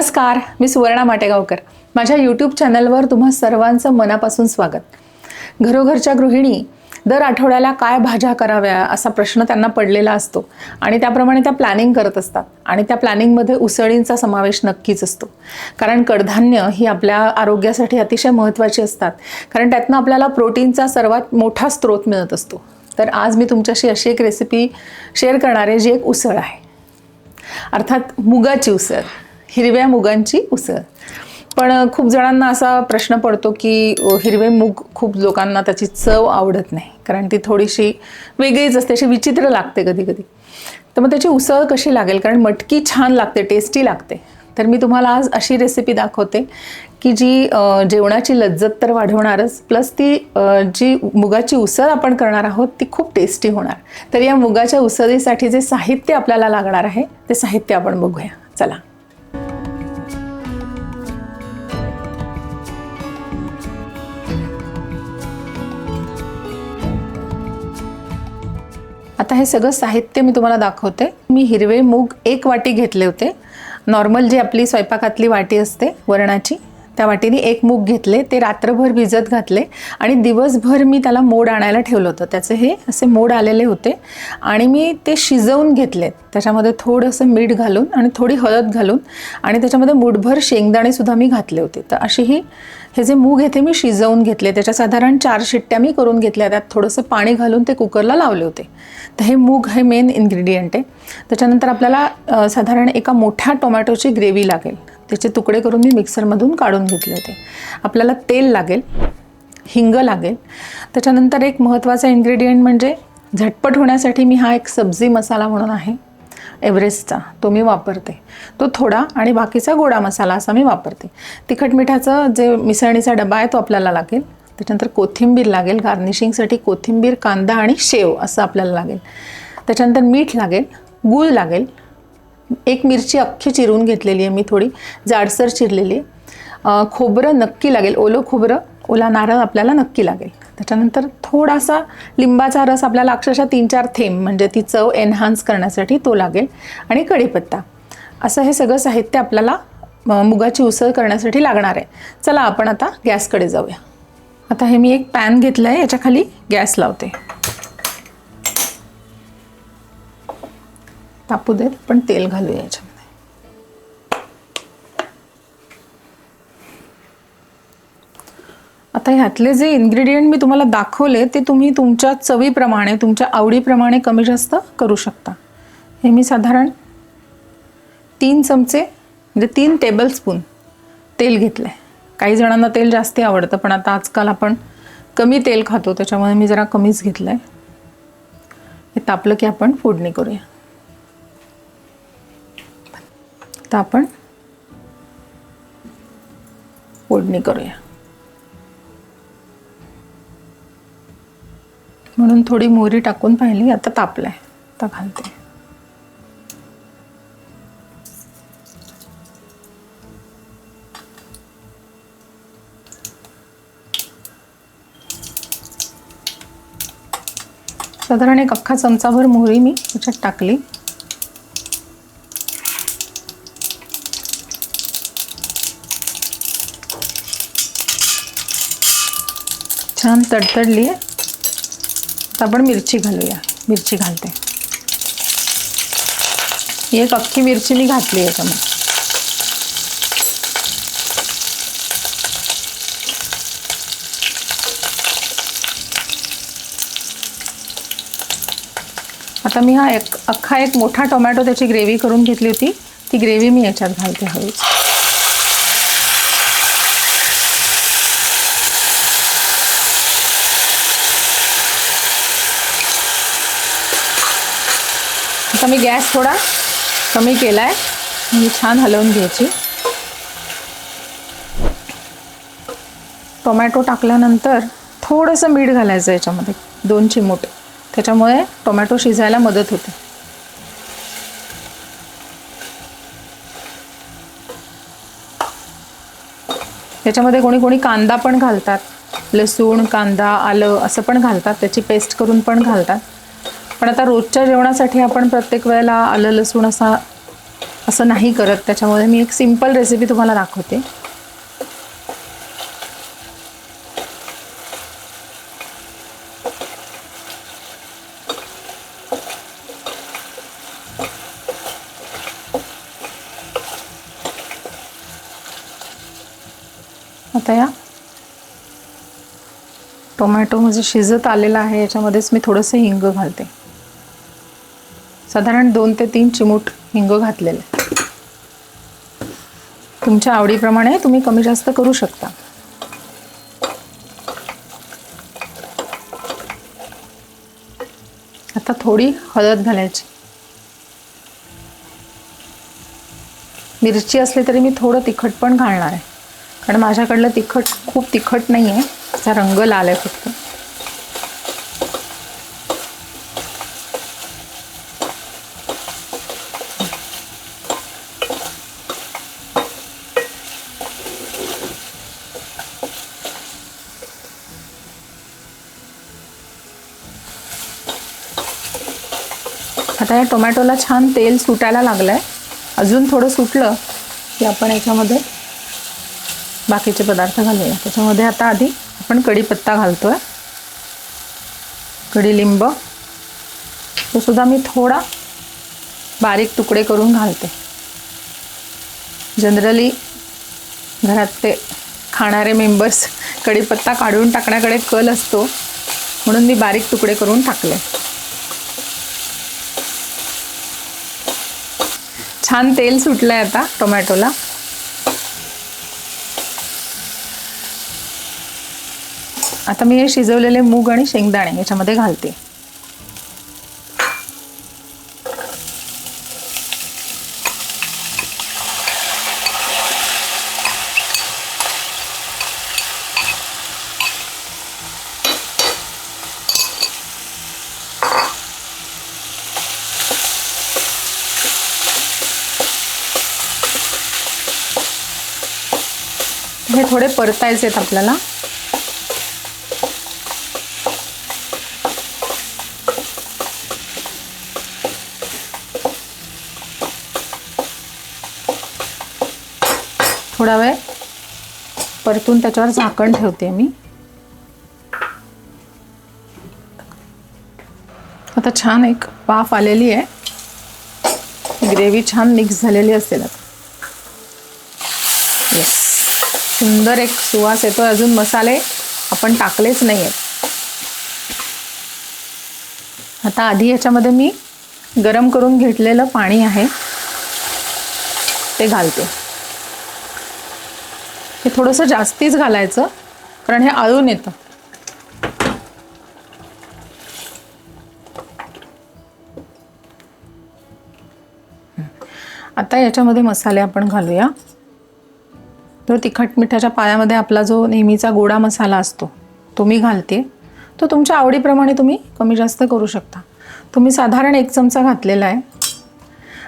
नमस्कार मी सुवर्णा माटेगावकर. माझ्या यूट्यूब चॅनलवर तुम्हा सर्वांचं मनापासून स्वागत. घरोघरच्या गृहिणी दर आठवड्याला काय भाज्या कराव्या असा प्रश्न त्यांना पडलेला असतो आणि त्याप्रमाणे त्या प्लॅनिंग करत असतात आणि त्या प्लॅनिंगमध्ये उसळींचा समावेश नक्कीच असतो. कारण कडधान्य ही आपल्या आरोग्यासाठी अतिशय महत्त्वाची असतात. कारण त्यातनं आपल्याला प्रोटीनचा सर्वात मोठा स्रोत मिळत असतो. तर आज मी तुमच्याशी अशी एक रेसिपी शेअर करणार आहे जी एक उसळ आहे. अर्थात मुगाची उसळ. हिरव्या मुगांची उसळ. पण खूप जणांना असा प्रश्न पडतो की हिरवे मूग खूप लोकांना त्याची चव आवडत नाही. कारण ती थोडीशी वेगळीच असते अशी विचित्र लागते कधी कधी तर मग त्याची उसळ कशी लागेल? कारण मटकी छान लागते टेस्टी लागते. तर मी तुम्हाला आज अशी रेसिपी दाखवते की जी जेवणाची लज्जत तर वाढवणारच प्लस ती जी मुगाची उसळ आपण करणार आहोत ती खूप टेस्टी होणार. तर या मुगाच्या उसळीसाठी जे साहित्य आपल्याला लागणार आहे ते साहित्य आपण बघूया. चला. आता हे सगळं साहित्य मी तुम्हाला दाखवते. मी हिरवे मूग एक वाटी घेतले होते. नॉर्मल जी आपली स्वयंपाकातली वाटी असते वरणाची त्या वाटीने एक मूग घेतले. ते रात्रभर भिजत घातले आणि दिवसभर मी त्याला मोड आणायला ठेवलं होतं. त्याचे हे असे मोड आलेले होते आणि मी ते शिजवून घेतलेत त्याच्यामध्ये थोडंसं मीठ घालून आणि थोडी हळद घालून आणि त्याच्यामध्ये मुठभर शेंगदाणेसुद्धा मी घातले होते. तर अशी ही हे जे मूग आहे ते मी शिजवून घेतले. त्याच्या साधारण चार शिट्ट्या मी करून घेतल्या. त्यात थोडंसं पाणी घालून ते कुकरला लावले होते. तर हे मूग हे मेन इन्ग्रेडियंट आहे. त्याच्यानंतर आपल्याला साधारण एका मोठ्या टोमॅटोची ग्रेव्ही लागेल. त्याचे तुकडे करून मी मिक्सरमधून काढून घेतले होते. आपल्याला तेल लागेल हिंग लागेल. त्याच्यानंतर एक महत्त्वाचा इन्ग्रेडियंट म्हणजे झटपट होण्यासाठी मी हा एक सब्जी मसाला म्हणून आहे. एव्हरेस्टचा तो मी वापरते. तो थोडा आणि बाकीचा गोडा मसाला असा मी वापरते. तिखट मिठाचं जे मिसळणीचा डबा आहे तो आपल्याला लागेल. त्याच्यानंतर कोथिंबीर लागेल. गार्निशिंगसाठी कोथिंबीर कांदा आणि शेव असं आपल्याला लागेल. त्याच्यानंतर मीठ लागेल. गूळ लागेल. एक मिरची अख्खी चिरून घेतलेली आहे मी थोडी. जाडसर चिरलेली आहे. खोबरं नक्की लागेल. ओलं खोबरं. ओला नारळ आपल्याला नक्की लागेल. त्याच्यानंतर थोडासा लिंबाचा रस आपल्याला अक्षरशः तीन चार थेंब म्हणजे ती चव एनहान्स करण्यासाठी तो लागेल. आणि कढीपत्ता. असं हे सगळं साहित्य आपल्याला मुगाची उसळ करण्यासाठी लागणार आहे. चला आपण आता गॅसकडे जाऊया. आता हे मी एक पॅन घेतलं आहे याच्याखाली गॅस लावते. तापू देत पण तेल घालूया याच्यात. आता ह्यातले जे इन्ग्रेडियंट मी तुम्हाला दाखवले ते तुम्ही तुमच्या चवीप्रमाणे तुमच्या आवडीप्रमाणे कमी जास्त करू शकता. हे मी साधारण तीन चमचे म्हणजे तीन टेबलस्पून तेल घेतलं आहे काही जणांना तेल जास्ती आवडतं पण आता आजकाल आपण कमी तेल खातो त्याच्यामुळे मी जरा कमीच घेतलं आहे हे तापलं की आपण फोडणी करूया. आता आपण फोडणी करूया. म्हणून थोडी मोहरी टाकून पाहिली आता तापलाय. आता घालते. साधारण एक अख्खा चमचाभर मोहरी मी त्याच्यात टाकली. छान तडतडली आहे आता आपण मिरची घालूया. मिरची घालते. एक अख्खी मिरची मी घातली याच्यामध्ये आता मी हा एक अख्खा एक मोठा टोमॅटो त्याची ग्रेव्ही करून घेतली होती. ती ग्रेव्ही मी याच्यात घालते हळूच. आता मी गॅस थोडा कमी केला आहे मी छान हलवून घ्यायची. टोमॅटो टाकल्यानंतर थोडंसं मीठ घालायचं याच्यामध्ये दोन चिमूट. त्याच्यामुळे टोमॅटो शिजायला मदत होते. त्याच्यामध्ये कोणी कोणी कांदा पण घालतात. लसूण कांदा आलं असं पण घालतात. त्याची पेस्ट करून पण घालतात. पण आता रोजच्या जेवणासाठी आपण प्रत्येक वेळेला आलं लसूण असा असं नाही करत. त्याच्यामुळे मी एक सिंपल रेसिपी तुम्हाला दाखवते. आता या. टोमॅटो म्हणजे शिजत आलेला आहे याच्यामध्येच मी थोडंसं हिंग घालते. साधारण दोन ते तीन चिमूट हिंग घातलेले. तुमच्या आवडीप्रमाणे तुम्ही कमी जास्त करू शकता. आता थोडी हळद घालायची. मिरची असली तरी मी थोडं तिखट पण घालणार आहे. कारण माझ्याकडलं तिखट खूप तिखट नाही आहे त्याचा रंग लाल आहे फक्त. आता या टोमॅटोला छान तेल सुटायला लागलं आहे अजून थोडं सुटलं की आपण याच्यामध्ये बाकीचे पदार्थ घालूया. त्याच्यामध्ये आता आधी आपण कढीपत्ता घालतो आहे कढीलिंब तोसुद्धा मी थोडा बारीक तुकडे करून घालते. जनरली घरातले खाणारे मेंबर्स कढीपत्ता काढून टाकण्याकडे कल असतो. म्हणून मी बारीक तुकडे करून टाकले. छान तेल सुटलं आहे आता टोमॅटोला. आता मी हे शिजवलेले मूग आणि शेंगदाणे याच्यामध्ये घालते. थोडे परतायचे आहेत आपल्याला. थोडा वेळ परतून त्याच्यावर झाकण ठेवते मी. आता छान एक वाफ आलेली आहे. ग्रेव्ही छान मिक्स झालेली असेल आता. सुंदर एक सुवास येतो अजून मसाले आपण टाकलेच नाही आहेत आता आधी याच्यामध्ये मी गरम करून घेतलेलं पाणी आहे. ते घालते. हे थोडंसं जास्तीच घालायचं कारण हे आळून येतं. आता याच्यामध्ये मसाले आपण घालूया. तर तिखट मिठाच्या पायामध्ये आपला जो नेहमीचा गोडा मसाला असतो तो मी घालते. तो तुमच्या आवडीप्रमाणे तुम्ही कमी जास्त करू शकता. तुम्ही साधारण एक चमचा घातलेला आहे.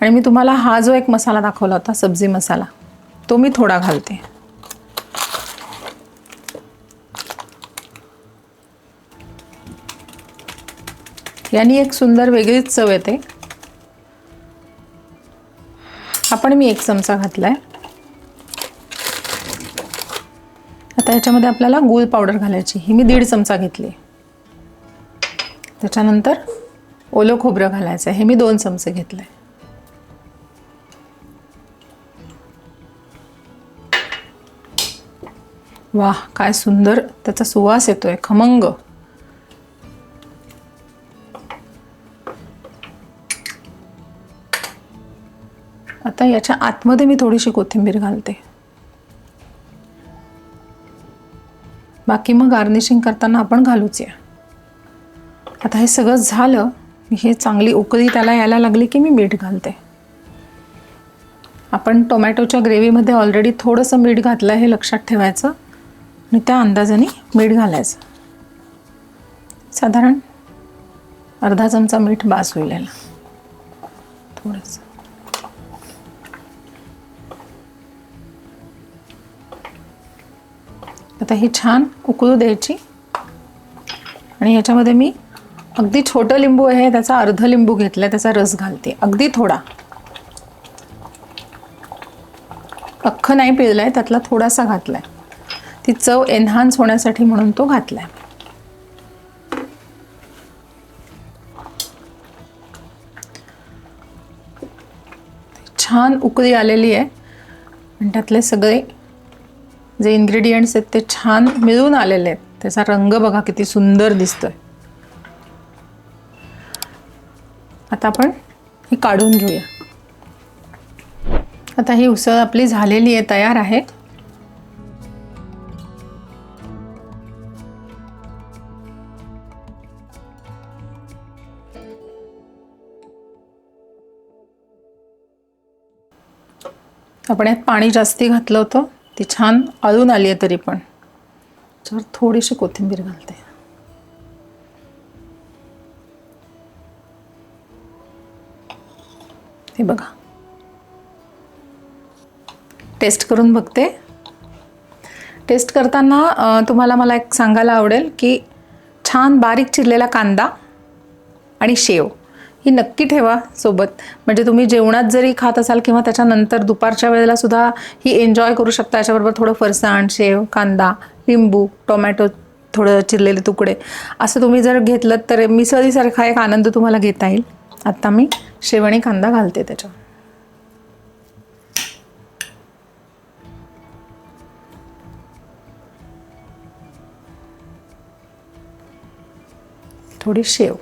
आणि मी तुम्हाला हा जो एक मसाला दाखवला होता सब्जी मसाला तो मी थोडा घालते. यांनी एक सुंदर वेगळीच चव येते. आपण मी एक चमचा घातला आहे आता याच्यामध्ये आपल्याला गूळ पावडर घालायची. ही मी दीड चमचा घेतली. त्याच्यानंतर ओलं खोबरं घालायचं हे मी दोन चमचे घेतले. वाह काय सुंदर. त्याचा सुवास येतोय. खमंग. आता याच्या आतमध्ये मी थोडीशी कोथिंबीर घालते. बाकी मग गार्निशिंग करताना आपण घालूच या. आता हे सगळं झालं हे चांगली उकळी त्याला यायला लागली की मी मीठ घालते. आपण टोमॅटोच्या ग्रेव्हीमध्ये ऑलरेडी थोडंसं मीठ घातलं हे लक्षात ठेवायचं आणि त्या अंदाजाने मीठ घालायचं. साधारण अर्धा चमचा मीठ बास होईल याला. थोडंसं. आता ही छान उकळू द्यायची. आणि याच्यामध्ये मी अगदी छोटं लिंबू आहे त्याचा अर्ध लिंबू घेतला त्याचा रस घालते. अगदी थोडा. अख्खं नाही पिळलं आहे त्यातला थोडासा घातला आहे ती चव एन्हान्स होण्यासाठी म्हणून तो घातला आहे छान उकळी आलेली आहे. आणि त्यातले सगळे जे इन्ग्रेडियंट्स आहेत ते छान मिळून आलेले आहेत. त्याचा रंग बघा किती सुंदर दिसतोय. आता आपण ही काढून घेऊया. आता ही उसळ आपली झालेली आहे तयार आहे. आपण यात पाणी जास्ती घातलं होतं. ती छान आळून आली आहे तरी पण. त्याच्यावर थोडीशी कोथिंबीर घालते. हे बघा. टेस्ट करून बघते. टेस्ट करताना तुम्हाला मला एक सांगायला आवडेल की छान बारीक चिरलेला कांदा आणि शेव. ही नक्की ठेवा सोबत. म्हणजे तुम्ही जेवणात जरी खात असाल किंवा त्याच्यानंतर दुपारच्या वेळेला सुद्धा ही एन्जॉय करू शकता. याच्याबरोबर थोडं फरसाण शेव कांदा लिंबू टोमॅटो थोडं चिरलेले तुकडे. असं तुम्ही जर घेतलं तर मिसळीसारखा एक आनंद तुम्हाला घेता येईल. आत्ता मी शेव आणि कांदा घालते त्याच्या थोडी शेव.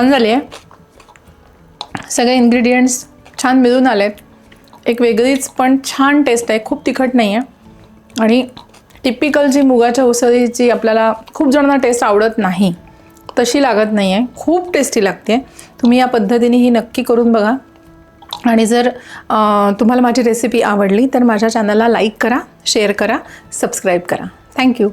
छान झाली आहे. सगळे इन्ग्रेडियंट्स छान मिळून आले आहेत. एक वेगळीच पण छान टेस्ट आहे. खूप तिखट नाही आहे आणि टिपिकल जी मुगाच्या उसळीची आपल्याला खूप जणांना टेस्ट आवडत नाही. तशी लागत नाही आहे खूप टेस्टी लागते. तुम्ही या पद्धतीने ही नक्की करून बघा. आणि जर तुम्हाला माझी रेसिपी आवडली तर माझ्या चॅनलला लाईक करा शेअर करा सबस्क्राईब करा. थँक्यू